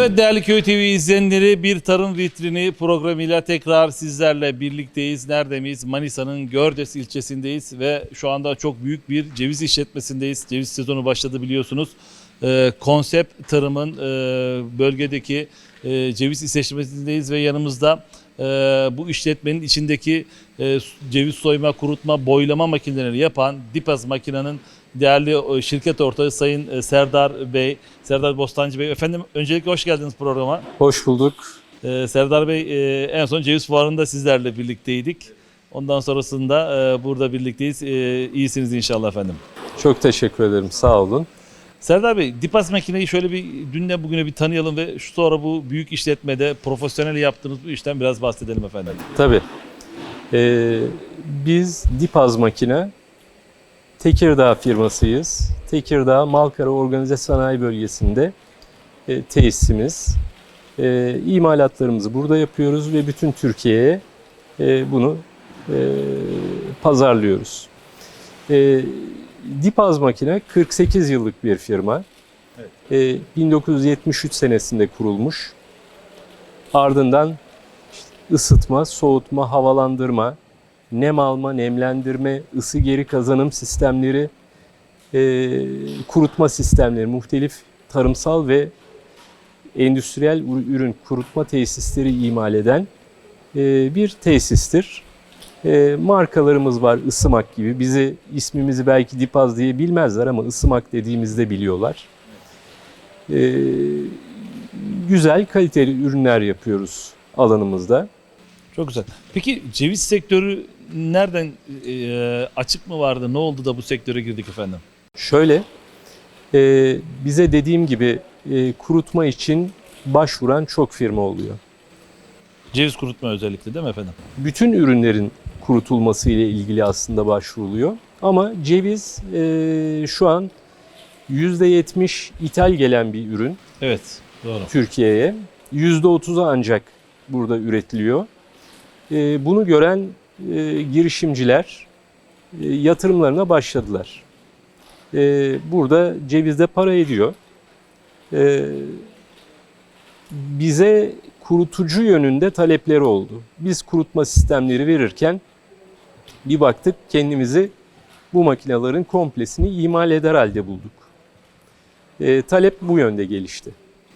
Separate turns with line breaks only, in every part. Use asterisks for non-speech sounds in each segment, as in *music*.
Evet değerli Köy TV izleyenleri bir tarım vitrini programıyla tekrar sizlerle birlikteyiz. Nerede miyiz? Manisa'nın Gördes ilçesindeyiz ve şu anda çok büyük bir ceviz işletmesindeyiz. Ceviz sezonu başladı biliyorsunuz. Ee, konsept tarımın e, bölgedeki e, ceviz işletmesindeyiz ve yanımızda e, bu işletmenin içindeki e, ceviz soyma, kurutma, boylama makinelerini yapan Dipaz makinenin değerli e, şirket ortağı Sayın e, Serdar Bey, Serdar Bostancı Bey. Efendim öncelikle hoş geldiniz programa.
Hoş bulduk.
Ee, Serdar Bey e, en son ceviz fuarında sizlerle birlikteydik. Ondan sonrasında e, burada birlikteyiz. E, iyisiniz inşallah efendim.
Çok teşekkür ederim. Sağ olun.
Serdar Bey, Dipas makineyi şöyle bir dünle bugüne bir tanıyalım ve şu sonra bu büyük işletmede profesyonel yaptığınız bu işten biraz bahsedelim efendim.
Tabii. Ee, biz Dipaz Makine Tekirdağ firmasıyız. Tekirdağ Malkara Organize Sanayi Bölgesi'nde e, tesisimiz. E, imalatlarımızı burada yapıyoruz ve bütün Türkiye'ye e, bunu e, pazarlıyoruz. E, Dipaz Makine 48 yıllık bir firma. E, 1973 senesinde kurulmuş. Ardından ısıtma, soğutma, havalandırma, nem alma, nemlendirme, ısı geri kazanım sistemleri, e, kurutma sistemleri, muhtelif tarımsal ve endüstriyel ür- ürün kurutma tesisleri imal eden e, bir tesistir. E, markalarımız var Isımak gibi. Bizi ismimizi belki Dipaz diye bilmezler ama Isımak dediğimizde biliyorlar. E, güzel, kaliteli ürünler yapıyoruz alanımızda.
Çok güzel. Peki ceviz sektörü nereden e, açık mı vardı? Ne oldu da bu sektöre girdik efendim?
Şöyle, e, bize dediğim gibi e, kurutma için başvuran çok firma oluyor.
Ceviz kurutma özellikle değil mi efendim?
Bütün ürünlerin kurutulması ile ilgili aslında başvuruluyor. Ama ceviz e, şu an %70 ithal gelen bir ürün
Evet, doğru.
Türkiye'ye. %30'u ancak burada üretiliyor. E, bunu gören e, girişimciler e, yatırımlarına başladılar. E, burada cevizde para ediyor. E, bize kurutucu yönünde talepleri oldu. Biz kurutma sistemleri verirken bir baktık kendimizi bu makinelerin komplesini imal eder halde bulduk. Talep bu yönde gelişti.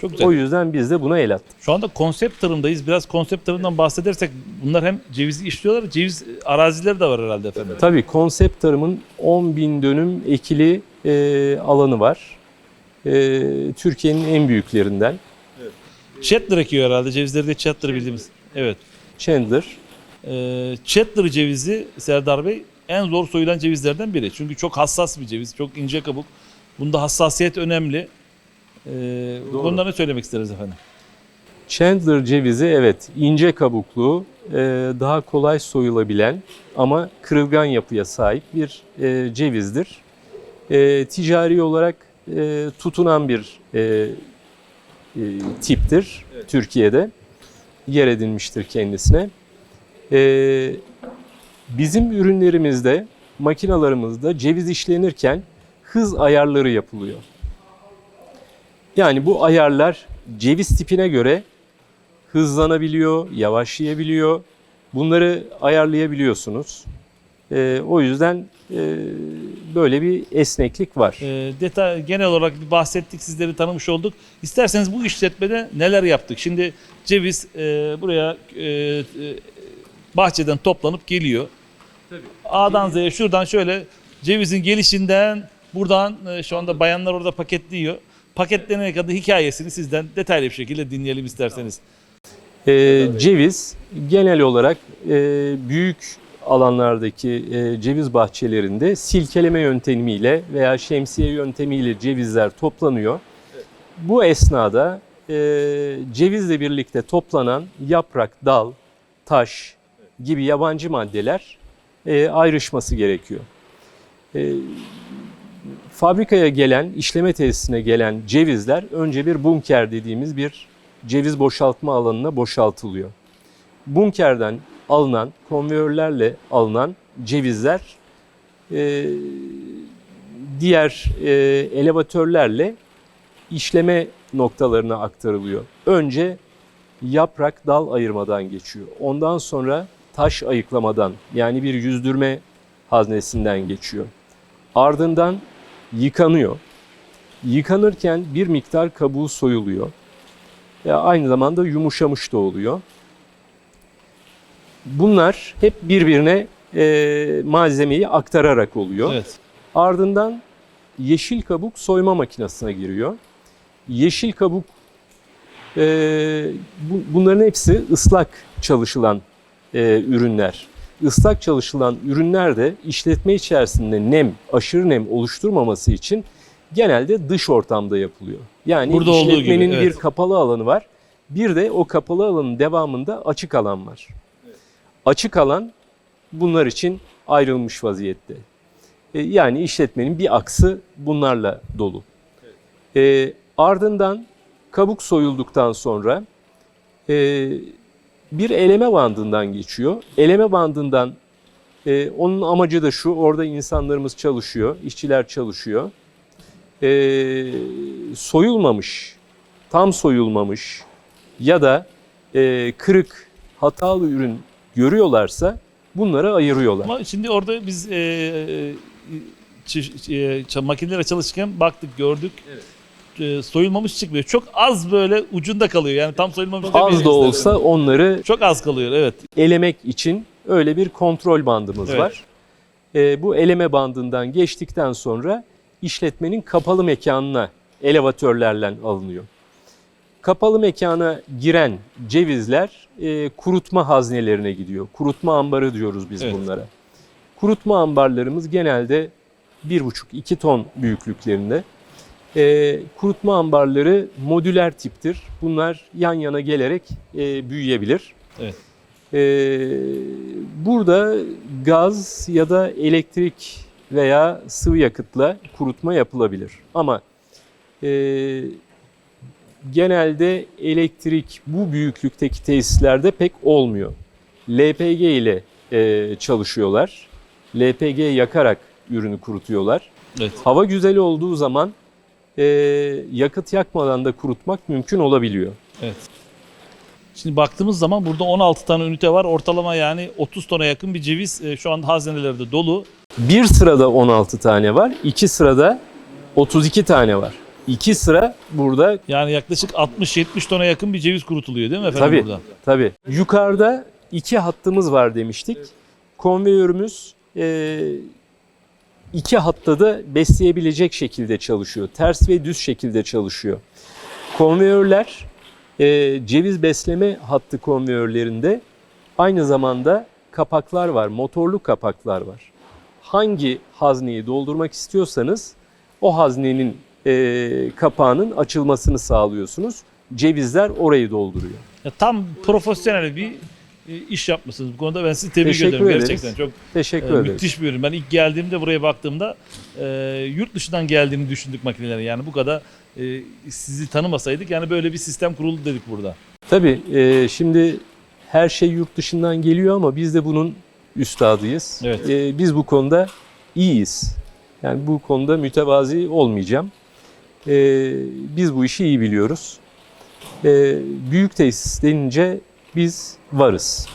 Çok güzel.
O yüzden biz de buna el attık.
Şu anda konsept tarımdayız. Biraz konsept tarımdan bahsedersek bunlar hem cevizi işliyorlar, ceviz arazileri de var herhalde efendim.
Tabii konsept tarımın 10 bin dönüm ekili e, alanı var. E, Türkiye'nin en büyüklerinden.
Chandler ekiyor herhalde. Cevizleri de Chandler bildiğimiz. Evet.
Chandler.
Ee, Chandler cevizi Serdar Bey en zor soyulan cevizlerden biri. Çünkü çok hassas bir ceviz. Çok ince kabuk. Bunda hassasiyet önemli. Ee,
Doğru.
bunları ne söylemek isteriz efendim?
Chandler cevizi evet ince kabuklu, e, daha kolay soyulabilen ama kırılgan yapıya sahip bir e, cevizdir. E, ticari olarak e, tutunan bir e, e, tiptir Türkiye'de. Yer edinmiştir kendisine. E, bizim ürünlerimizde, makinalarımızda ceviz işlenirken hız ayarları yapılıyor. Yani bu ayarlar ceviz tipine göre hızlanabiliyor, yavaşlayabiliyor. Bunları ayarlayabiliyorsunuz. Ee, o yüzden e, böyle bir esneklik var.
Ee, detay genel olarak bir bahsettik, sizleri tanımış olduk. İsterseniz bu işletmede neler yaptık? Şimdi ceviz e, buraya e, e, bahçeden toplanıp geliyor. A'dan Z'ye şuradan şöyle cevizin gelişinden buradan e, şu anda bayanlar orada paketliyor. Paketlenene kadar hikayesini sizden detaylı bir şekilde dinleyelim isterseniz.
Ee, ceviz genel olarak e, büyük alanlardaki e, ceviz bahçelerinde silkeleme yöntemiyle veya şemsiye yöntemiyle cevizler toplanıyor. Bu esnada e, cevizle birlikte toplanan yaprak, dal, taş gibi yabancı maddeler e, ayrışması gerekiyor. E, fabrikaya gelen, işleme tesisine gelen cevizler önce bir bunker dediğimiz bir ceviz boşaltma alanına boşaltılıyor. Bunkerden alınan, konveyörlerle alınan cevizler e, diğer e, elevatörlerle işleme noktalarına aktarılıyor. Önce yaprak dal ayırmadan geçiyor. Ondan sonra taş ayıklamadan yani bir yüzdürme haznesinden geçiyor. Ardından yıkanıyor. Yıkanırken bir miktar kabuğu soyuluyor. Ve aynı zamanda yumuşamış da oluyor. Bunlar hep birbirine e, malzemeyi aktararak oluyor.
Evet.
Ardından yeşil kabuk soyma makinesine giriyor. Yeşil kabuk e, bu- bunların hepsi ıslak çalışılan e, ürünler. Islak çalışılan ürünler de işletme içerisinde nem, aşırı nem oluşturmaması için genelde dış ortamda yapılıyor. Yani
Burada olduğu gibi,
işletmenin
evet.
bir kapalı alanı var. Bir de o kapalı alanın devamında açık alan var. Açık alan bunlar için ayrılmış vaziyette. E, Yani işletmenin bir aksı bunlarla dolu. E, ardından kabuk soyulduktan sonra e, bir eleme bandından geçiyor. Eleme bandından e, onun amacı da şu, orada insanlarımız çalışıyor, işçiler çalışıyor. E, soyulmamış, tam soyulmamış ya da e, kırık, hatalı ürün görüyorlarsa bunları ayırıyorlar.
Ama şimdi orada biz e, e, makinelere çalışırken baktık gördük. E, soyulmamış çıkmıyor. Çok az böyle ucunda kalıyor. Yani tam soyulmamış
Az da olsa onları
Çok az kalıyor evet.
elemek için öyle bir kontrol bandımız
Evet.
var. Ee, bu eleme bandından geçtikten sonra işletmenin kapalı mekanına elevatörlerle alınıyor. Kapalı mekana giren cevizler e, kurutma haznelerine gidiyor. Kurutma ambarı diyoruz biz
Evet.
bunlara. Kurutma ambarlarımız genelde 1,5-2 ton büyüklüklerinde. E, kurutma ambarları modüler tiptir. Bunlar yan yana gelerek e, büyüyebilir.
Evet.
Ee, burada gaz ya da elektrik veya sıvı yakıtla kurutma yapılabilir. Ama e, genelde elektrik bu büyüklükteki tesislerde pek olmuyor. LPG ile e, çalışıyorlar. LPG yakarak ürünü kurutuyorlar.
Evet.
Hava güzel olduğu zaman e, yakıt yakmadan da kurutmak mümkün olabiliyor.
Evet. Şimdi baktığımız zaman burada 16 tane ünite var. Ortalama yani 30 tona yakın bir ceviz e, şu an haznelerde dolu.
Bir sırada 16 tane var, iki sırada 32 tane var. İki sıra burada
Yani yaklaşık 60-70 tona yakın bir ceviz kurutuluyor değil mi efendim
tabii
burada?
tabii. Yukarıda iki hattımız var demiştik. Konveyörümüz e, iki hatta da besleyebilecek şekilde çalışıyor. Ters ve düz şekilde çalışıyor. Konveyörler e, ceviz besleme hattı konveyörlerinde aynı zamanda kapaklar var, motorlu kapaklar var. Hangi hazneyi doldurmak istiyorsanız o haznenin e, kapağının açılmasını sağlıyorsunuz. Cevizler orayı dolduruyor.
Ya tam profesyonel bir iş yapmışsınız. Bu konuda ben sizi tebrik
Teşekkür
ediyorum.
ederiz.
Gerçekten çok
Teşekkür
e,
ederim.
müthiş bir ürün. Ben ilk geldiğimde buraya baktığımda e, yurt dışından geldiğini düşündük makinelerin. Yani bu kadar e, sizi tanımasaydık yani böyle bir sistem kuruldu dedik burada.
Tabii e, şimdi her şey yurt dışından geliyor ama biz de bunun üstadıyız.
Evet.
E, biz bu konuda iyiyiz. Yani bu konuda mütevazi olmayacağım. E, biz bu işi iyi biliyoruz. E, büyük tesis denince biz varız.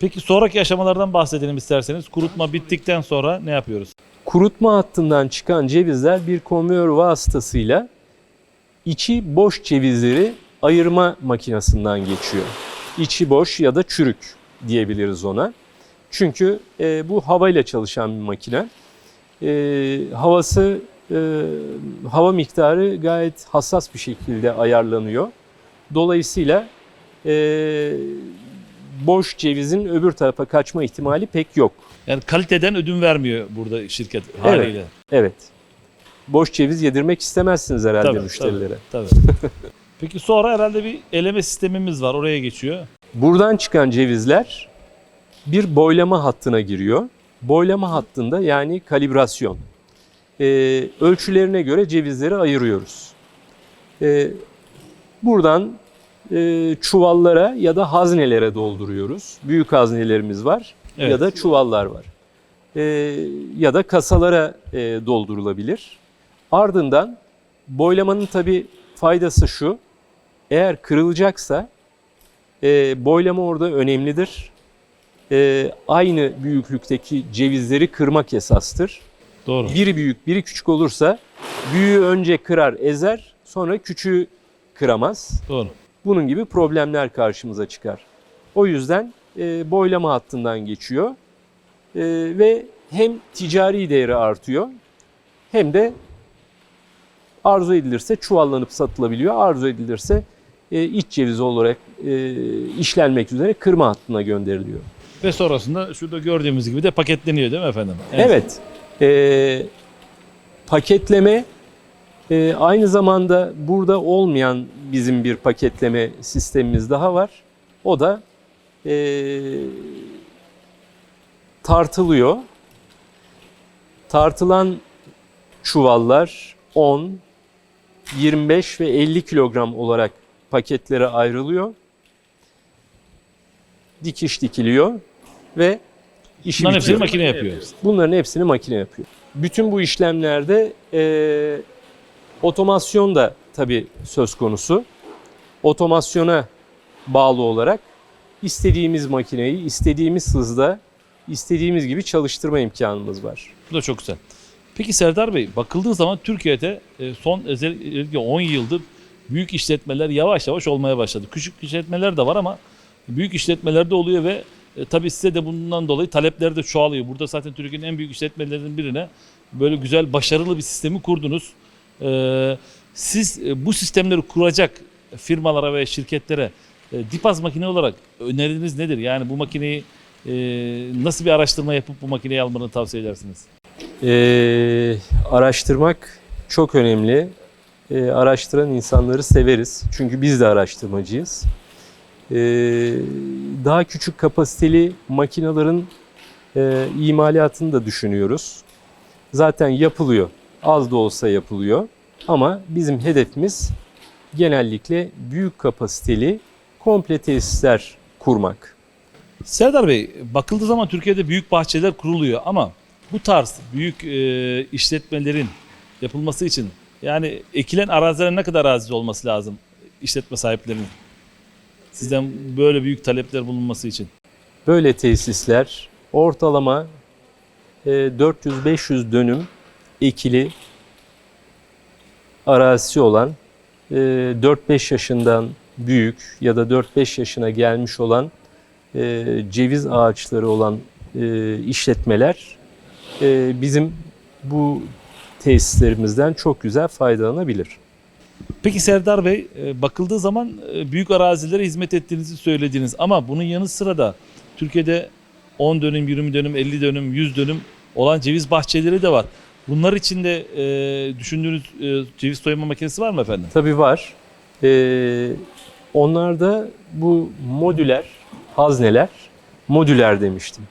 Peki sonraki aşamalardan bahsedelim isterseniz. Kurutma bittikten sonra ne yapıyoruz?
Kurutma hattından çıkan cevizler bir konveyör vasıtasıyla içi boş cevizleri ayırma makinesinden geçiyor. İçi boş ya da çürük diyebiliriz ona. Çünkü e, bu havayla çalışan bir makine. E, havası, e, hava miktarı gayet hassas bir şekilde ayarlanıyor. Dolayısıyla boş cevizin öbür tarafa kaçma ihtimali pek yok.
Yani kaliteden ödün vermiyor burada şirket haliyle.
Evet. Boş ceviz yedirmek istemezsiniz herhalde
Tabii,
müşterilere.
Tabii. *laughs* Peki sonra herhalde bir eleme sistemimiz var. Oraya geçiyor.
Buradan çıkan cevizler bir boylama hattına giriyor. Boylama hattında yani kalibrasyon. Ee, ölçülerine göre cevizleri ayırıyoruz. Ee, buradan çuvallara ya da haznelere dolduruyoruz. Büyük haznelerimiz var
Evet.
ya da çuvallar var. Ee, ya da kasalara e, doldurulabilir. Ardından boylamanın tabi faydası şu. Eğer kırılacaksa e, boylama orada önemlidir. E, aynı büyüklükteki cevizleri kırmak esastır.
Doğru.
Biri büyük, biri küçük olursa büyüğü önce kırar, ezer, sonra küçüğü kıramaz.
Doğru.
Bunun gibi problemler karşımıza çıkar. O yüzden e, boylama hattından geçiyor E, ve hem ticari değeri artıyor hem de arzu edilirse çuvallanıp satılabiliyor. Arzu edilirse e, iç cevizi olarak e, işlenmek üzere kırma hattına gönderiliyor.
Ve sonrasında şurada gördüğümüz gibi de paketleniyor değil mi efendim?
Evet. e, paketleme e, aynı zamanda burada olmayan bizim bir paketleme sistemimiz daha var. O da e, tartılıyor. Tartılan çuvallar 10, 25 ve 50 kilogram olarak paketlere ayrılıyor. Dikiş dikiliyor ve işi
Bunların hepsini makine yapıyor.
Bunların hepsini makine yapıyor. Bütün bu işlemlerde e, otomasyon da tabii söz konusu. Otomasyona bağlı olarak istediğimiz makineyi istediğimiz hızda, istediğimiz gibi çalıştırma imkanımız var.
Bu da çok güzel. Peki Serdar Bey bakıldığı zaman Türkiye'de e, son özellikle 10 yıldır büyük işletmeler yavaş yavaş olmaya başladı. Küçük işletmeler de var ama büyük işletmeler de oluyor ve e, tabii size de bundan dolayı talepler de çoğalıyor. Burada zaten Türkiye'nin en büyük işletmelerinden birine böyle güzel başarılı bir sistemi kurdunuz. E, siz e, bu sistemleri kuracak firmalara ve şirketlere e, dipaz makine olarak öneriniz nedir? Yani bu makineyi e, nasıl bir araştırma yapıp bu makineyi almanı tavsiye edersiniz?
Ee, araştırmak çok önemli. Ee, araştıran insanları severiz. Çünkü biz de araştırmacıyız. Ee, daha küçük kapasiteli makinelerin e, imalatını da düşünüyoruz. Zaten yapılıyor. Az da olsa yapılıyor. Ama bizim hedefimiz genellikle büyük kapasiteli komple tesisler kurmak.
Serdar Bey, bakıldığı zaman Türkiye'de büyük bahçeler kuruluyor ama bu tarz büyük e, işletmelerin yapılması için yani ekilen arazilerin ne kadar arazi olması lazım işletme sahiplerinin? Sizden böyle büyük talepler bulunması için.
Böyle tesisler ortalama e, 400-500 dönüm ekili arazisi olan e, 4-5 yaşından büyük ya da 4-5 yaşına gelmiş olan e, ceviz ağaçları olan e, işletmeler e, bizim bu tesislerimizden çok güzel faydalanabilir.
Peki Serdar Bey, e, bakıldığı zaman e, büyük arazilere hizmet ettiğinizi söylediniz ama bunun yanı sıra da Türkiye'de 10 dönüm, 20 dönüm, 50 dönüm, 100 dönüm olan ceviz bahçeleri de var. Bunlar için de e, düşündüğünüz e, ceviz soyma makinesi var mı efendim?
Tabii var. Ee, onlarda bu modüler hazneler, modüler demiştim.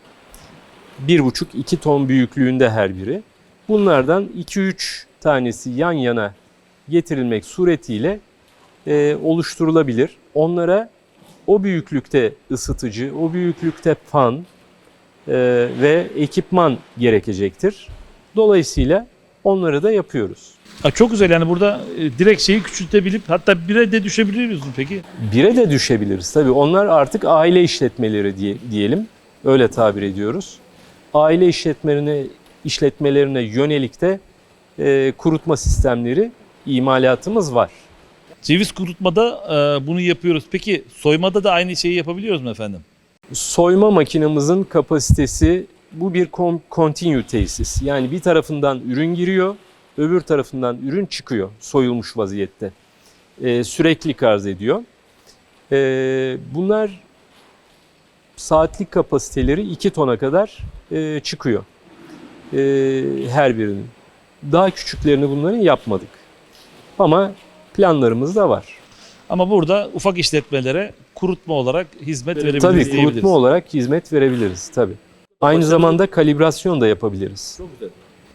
1,5-2 ton büyüklüğünde her biri. Bunlardan 2-3 tanesi yan yana getirilmek suretiyle e, oluşturulabilir. Onlara o büyüklükte ısıtıcı, o büyüklükte fan e, ve ekipman gerekecektir. Dolayısıyla onları da yapıyoruz.
Ha, çok güzel yani burada e, direkt şeyi küçültebilip hatta bire de düşebiliyor musun peki?
Bire de düşebiliriz tabii. Onlar artık aile işletmeleri diye, diyelim. Öyle tabir ediyoruz. Aile işletmelerine işletmelerine yönelik de e, kurutma sistemleri imalatımız var.
Ceviz kurutmada e, bunu yapıyoruz. Peki soymada da aynı şeyi yapabiliyoruz mu efendim?
Soyma makinamızın kapasitesi bu bir continue tesis. Yani bir tarafından ürün giriyor, öbür tarafından ürün çıkıyor soyulmuş vaziyette. E, sürekli arz ediyor. E, bunlar saatlik kapasiteleri 2 tona kadar e, çıkıyor. E, her birinin. Daha küçüklerini bunların yapmadık. Ama planlarımız da var.
Ama burada ufak işletmelere kurutma olarak hizmet verebiliriz
Tabii kurutma olarak hizmet verebiliriz tabii. Aynı
Başarılı-
zamanda kalibrasyon da yapabiliriz.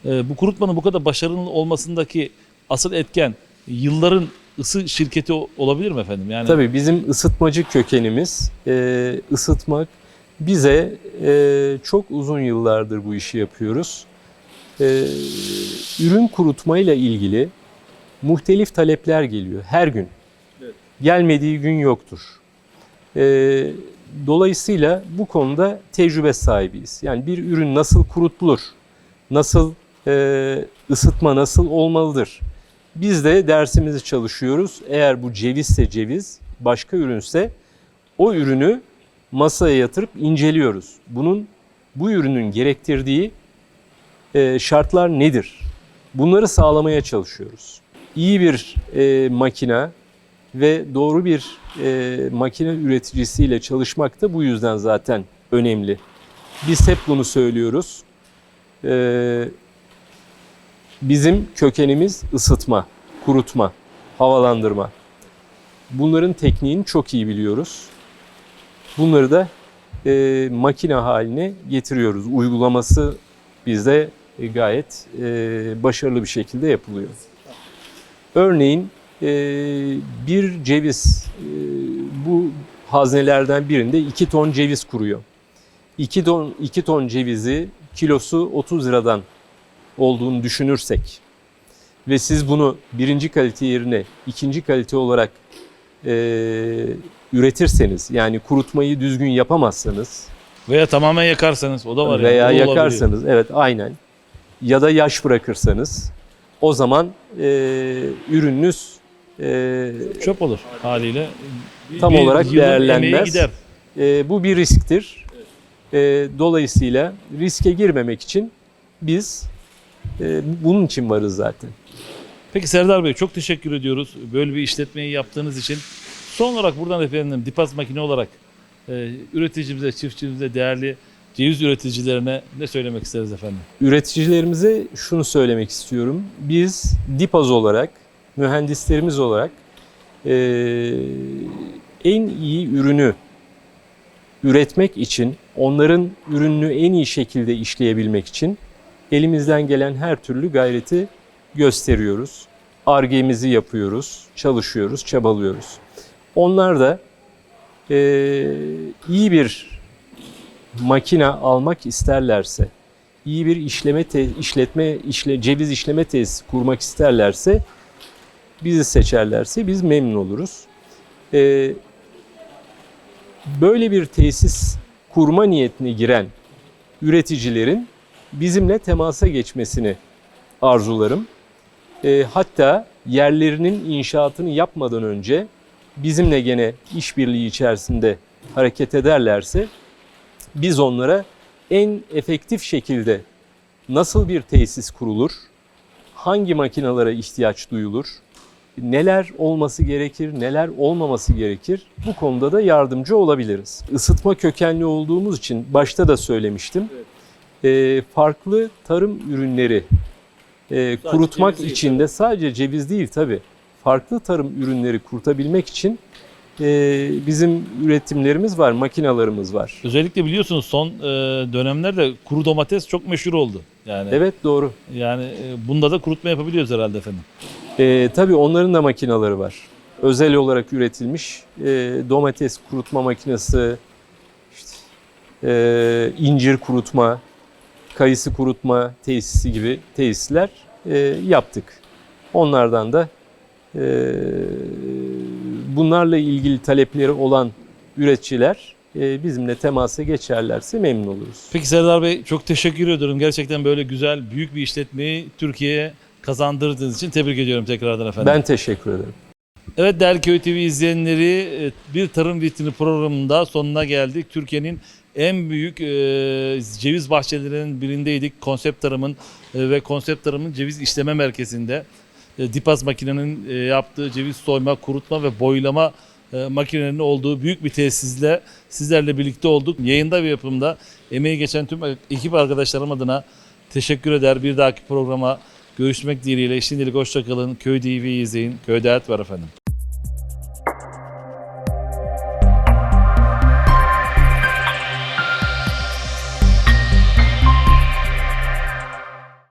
E, bu kurutmanın bu kadar başarılı olmasındaki asıl etken yılların ısı şirketi olabilir mi efendim? Yani
Tabii bizim ısıtmacı kökenimiz e, ısıtmak. Bize e, çok uzun yıllardır bu işi yapıyoruz. E, ürün kurutmayla ilgili muhtelif talepler geliyor her gün.
Evet.
Gelmediği gün yoktur. E, dolayısıyla bu konuda tecrübe sahibiyiz. Yani bir ürün nasıl kurutulur, nasıl e, ısıtma nasıl olmalıdır. Biz de dersimizi çalışıyoruz. Eğer bu cevizse ceviz, başka ürünse o ürünü masaya yatırıp inceliyoruz. Bunun bu ürünün gerektirdiği e, şartlar nedir? Bunları sağlamaya çalışıyoruz. İyi bir e, makine ve doğru bir e, makine üreticisiyle çalışmak da bu yüzden zaten önemli. Biz hep bunu söylüyoruz. E, bizim kökenimiz ısıtma, kurutma, havalandırma. Bunların tekniğini çok iyi biliyoruz. Bunları da e, makine haline getiriyoruz. Uygulaması bizde gayet e, başarılı bir şekilde yapılıyor. Örneğin bir ceviz, e, bu haznelerden birinde 2 ton ceviz kuruyor. 2 ton, 2 ton cevizi kilosu 30 liradan olduğunu düşünürsek ve siz bunu birinci kalite yerine ikinci kalite olarak e, üretirseniz yani kurutmayı düzgün yapamazsanız
Veya tamamen yakarsanız o da var.
veya
yani, o olabiliyor.
yakarsanız evet aynen ya da yaş bırakırsanız o zaman e, ürününüz e,
Çöp olur haliyle.
Tam
Bir
olarak
yılın emeği
değerlenmez.
gider.
e, bu bir risktir. E, dolayısıyla riske girmemek için biz e, bunun için varız zaten.
Peki Serdar Bey çok teşekkür ediyoruz. Böyle bir işletmeyi yaptığınız için. Son olarak buradan efendim Dipas makine olarak e, üreticimize, çiftçimize, değerli ceviz üreticilerine ne söylemek isteriz efendim?
Üreticilerimize şunu söylemek istiyorum. Biz Dipaz olarak, mühendislerimiz olarak e, en iyi ürünü üretmek için, onların ürününü en iyi şekilde işleyebilmek için elimizden gelen her türlü gayreti gösteriyoruz. Argemizi yapıyoruz, çalışıyoruz, çabalıyoruz. Onlar da e, iyi bir makine almak isterlerse, iyi bir işleme te- işletme işle ceviz işleme tesisi kurmak isterlerse bizi seçerlerse biz memnun oluruz. Ee, böyle bir tesis kurma niyetine giren üreticilerin bizimle temasa geçmesini arzularım. Ee, hatta yerlerinin inşaatını yapmadan önce bizimle gene işbirliği içerisinde hareket ederlerse biz onlara en efektif şekilde nasıl bir tesis kurulur, hangi makinalara ihtiyaç duyulur, neler olması gerekir, neler olmaması gerekir bu konuda da yardımcı olabiliriz. Isıtma kökenli olduğumuz için başta da söylemiştim. Ee, farklı tarım ürünleri e, kurutmak için de sadece ceviz değil tabi farklı tarım ürünleri kurutabilmek için e, bizim üretimlerimiz var, makinalarımız var.
Özellikle biliyorsunuz son e, dönemlerde kuru domates çok meşhur oldu. Yani
Evet doğru.
yani e, bunda da kurutma yapabiliyoruz herhalde efendim.
E, tabii onların da makinaları var. Özel olarak üretilmiş e, domates kurutma makinesi, işte, e, incir kurutma, kayısı kurutma tesisi gibi tesisler e, yaptık. Onlardan da e, bunlarla ilgili talepleri olan üreticiler e, bizimle temasa geçerlerse memnun oluruz.
Peki Serdar Bey çok teşekkür ediyorum. Gerçekten böyle güzel büyük bir işletmeyi Türkiye'ye kazandırdığınız için tebrik ediyorum tekrardan efendim.
Ben teşekkür ederim.
Evet değerli Köy TV izleyenleri e, bir tarım vitrini programında sonuna geldik. Türkiye'nin en büyük e, ceviz bahçelerinin birindeydik. Konsept tarımın e, ve konsept tarımın ceviz işleme merkezinde. E, Dipas makinenin e, yaptığı ceviz soyma, kurutma ve boylama e, makinelerinin olduğu büyük bir tesisle sizlerle birlikte olduk. Yayında ve yapımda emeği geçen tüm ekip arkadaşlarım adına teşekkür eder. Bir dahaki programa görüşmek dileğiyle. Şimdilik hoşçakalın. Köy TV izleyin. Köyde hayat var efendim.